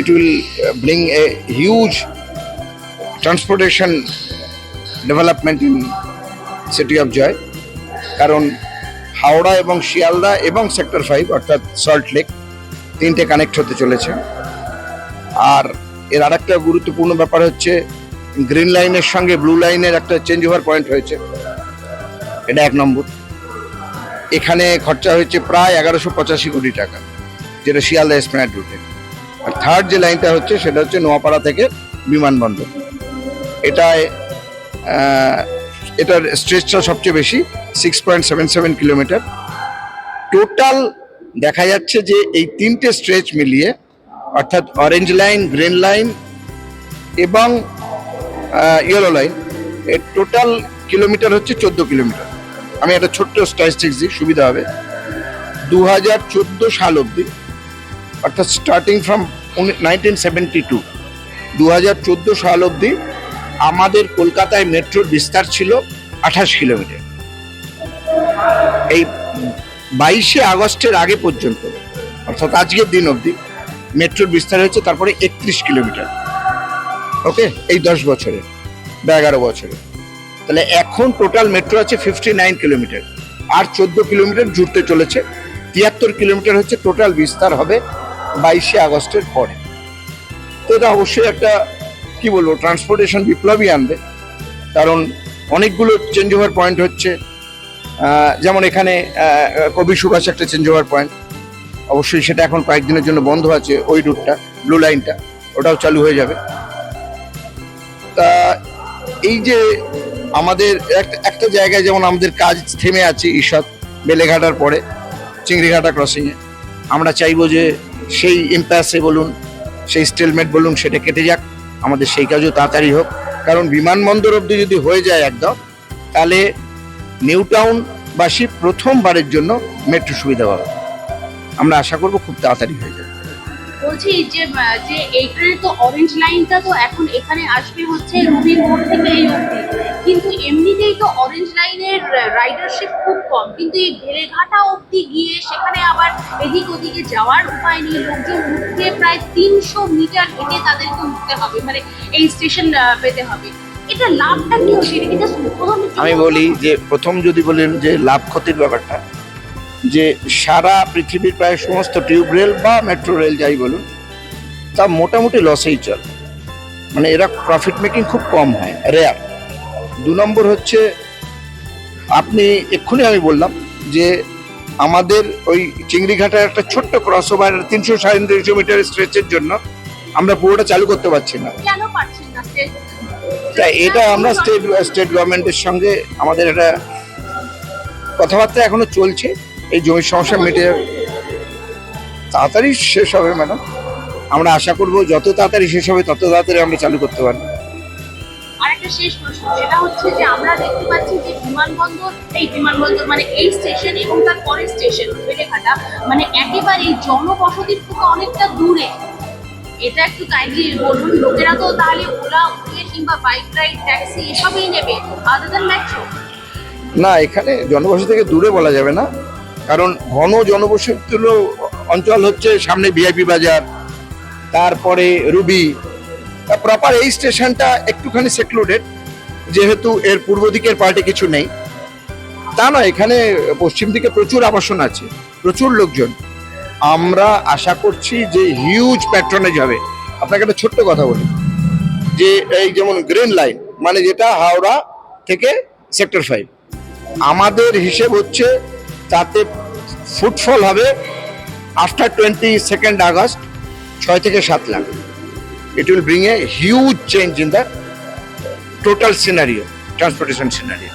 it will uh, bring a huge transportation development in city of joy. কারণ হাওড়া এবং শিয়ালদা এবং sector five অর্থাৎ salt lake তিনটে connect হতে চলেছে। আর এর আরেকটা গুরুত্বপূর্ণ ব্যাপার হচ্ছে গ্রিন লাইনের সঙ্গে ব্লু লাইনের একটা চেঞ্জ ওভার পয়েন্ট হয়েছে। এটা এক নম্বর। এখানে খরচা হয়েছে প্রায় এগারোশো পঁচাশি কোটি টাকা যেটা শিয়ালদা এসপ্ল্যানেড রুটে আর থার্ড যে লাইনটা হচ্ছে, সেটা হচ্ছে নোয়াপাড়া থেকে বিমানবন্দর। এটায় এটার স্ট্রেচটা সবচেয়ে বেশি six point seven seven kilometre total দেখা যাচ্ছে যে এই তিনটে স্ট্রেচ মিলিয়ে, অর্থাৎ অরেঞ্জ লাইন গ্রিন লাইন এবং ইয়েলো লাইন এর টোটাল কিলোমিটার হচ্ছে চোদ্দ কিলোমিটার আমি একটা ছোট্ট স্ট্যাটিস্টিক্স দিই, সুবিধা হবে। দু হাজার চোদ্দ সাল অবধি অর্থাৎ starting from nineteen seventy two দু হাজার চোদ্দ সাল অবধি আমাদের কলকাতায় মেট্রোর বিস্তার ছিল আঠাশ কিলোমিটার। এই বাইশে আগস্টের আগে পর্যন্ত, অর্থাৎ আজকের দিন অবধি মেট্রোর বিস্তার হয়েছে, তারপরে একত্রিশ কিলোমিটার। ওকে? এই দশ বছরে, বা এগারো বছরে। তাহলে এখন টোটাল মেট্রো আছে ফিফটি নাইন কিলোমিটার। আর চোদ্দ কিলোমিটার জুড়তে চলেছে, তিয়াত্তর কিলোমিটার হচ্ছে টোটাল বিস্তার হবে বাইশে আগস্টের পরে। তো এটা অবশ্যই একটা, কি বলব ট্রান্সপোর্টেশন বিপ্লবই আনবে। কারণ অনেকগুলো চেঞ্জ ওভার পয়েন্ট হচ্ছে যেমন এখানে কবি সুভাষ একটা চেঞ্জ ওভার পয়েন্ট অবশ্যই সেটা এখন কয়েকদিনের জন্য বন্ধ আছে ওই রুটটা ব্লু লাইনটা ওটাও চালু হয়ে যাবে। তা এই যে আমাদের একটা জায়গায় যেমন আমাদের কাজ থেমে আছে ঈষৎ, বেলেঘাটার পরে, চিংড়িঘাটা ক্রসিংয়ে আমরা চাইব যে সেই ইম্প্যাসে বলুন, সেই স্টেলমেট বলুন, সেটা কেটে যাক। আমাদের সেই কাজও তাড়াতাড়ি হোক। কারণ বিমানবন্দর অব্দি যদি হয়ে যায় একদম, তাহলে নিউ টাউনবাসী প্রথমবারের জন্য মেট্রো সুবিধা পাবে। আমরা আশা করব খুব তাড়াতাড়ি হয়ে যাবে। বলছি যে যে এইখানে তো অরেঞ্জ লাইনটা তো এখন এখানে আসবে হচ্ছে রুবি মোড় থেকে এই অবধি। কিন্তু এমনিতেই তো অরেঞ্জ লাইনের রাইডারশিপ খুব কম। কিন্তু এই বেলেঘাটা অবধি গিয়ে সেখানে আবার এদিক ওদিকে যাওয়ার উপায় নেই। লোকজন উঠতে প্রায় তিনশো মিটার হেঁটে তাদেরকে উঠতে হবে মানে এই স্টেশন পেতে হবে। এটা লাভটা কি সেটা আমি বলি যে প্রথম যদি বলেন যে লাভ ক্ষতির ব্যাপারটা যে সারা পৃথিবীর প্রায় সমস্ত টিউব রেল বা মেট্রো রেল যাই বলুন তা মোটামুটি লসেই চলে। মানে এরা প্রফিট মেকিং খুব কম হয় রেয়ার দু নম্বর হচ্ছে আপনি এক্ষুনি আমি বললাম যে আমাদের ওই চিংড়িঘাটার একটা ছোট্ট ক্রস ওভার তিনশো সাড়ে তিনশো মিটার স্ট্রেচের জন্য আমরা পুরোটা চালু করতে পারছি না। কেন পারছেন না? State? তা এটা আমরা স্টেট স্টেট গভর্নমেন্টের সঙ্গে আমাদের একটা কথাবার্তা এখনও চলছে। এই জমির সমস্যা মিটে যাবে তাড়াতাড়ি শেষ হবে ম্যাডাম। আমরা আশা করব যত তাড়াতাড়ি শেষ হবে তত তাড়াতাড়ি আমরা চালু করতে পারব। আরেকটা শেষ প্রশ্ন সেটা হচ্ছে যে আমরা দেখতে পাচ্ছি যে বিমানবন্দর এই বিমানবন্দর মানে এই স্টেশন এবং তার পরের স্টেশন বেলেঘাটা মানে একেবারে জনবসতির থেকে অনেকটা দূরে। এটা একটু কাইন্ডলি বলুন লোকেরা তো তাহলে ওলা উবের কিংবা বাইক রাইড ট্যাক্সি এসবই নেবে। আদার দ্যান মেট্রো না এখানে জনবসতি থেকে দূরে বলা যাবে না। কারণ ঘন জনবসতি অঞ্চল হচ্ছে সামনে ভিআইপি বাজার, তারপরে রুবি প্রপার এই স্টেশনটা একটুখানি সেক্লুডেড যেহেতু এর পূর্ব দিকের পার্টে কিছু নেই। তা না এখানে পশ্চিম দিকে প্রচুর আবাসন আছে, প্রচুর লোকজন। আমরা আশা করছি যে হিউজ প্যাট্রনেজ হবে। আপনাকে একটা ছোট্ট কথা বলি, যে এই যেমন গ্রিন লাইন মানে যেটা হাওড়া থেকে সেক্টর ফাইভ আমাদের হিসেব হচ্ছে তাতে ফুটফল হবে আফটার টোয়েন্টি সেকেন্ড আগস্ট, ছয় থেকে সাত lakh. It will bring a huge change in the total scenario transportation scenario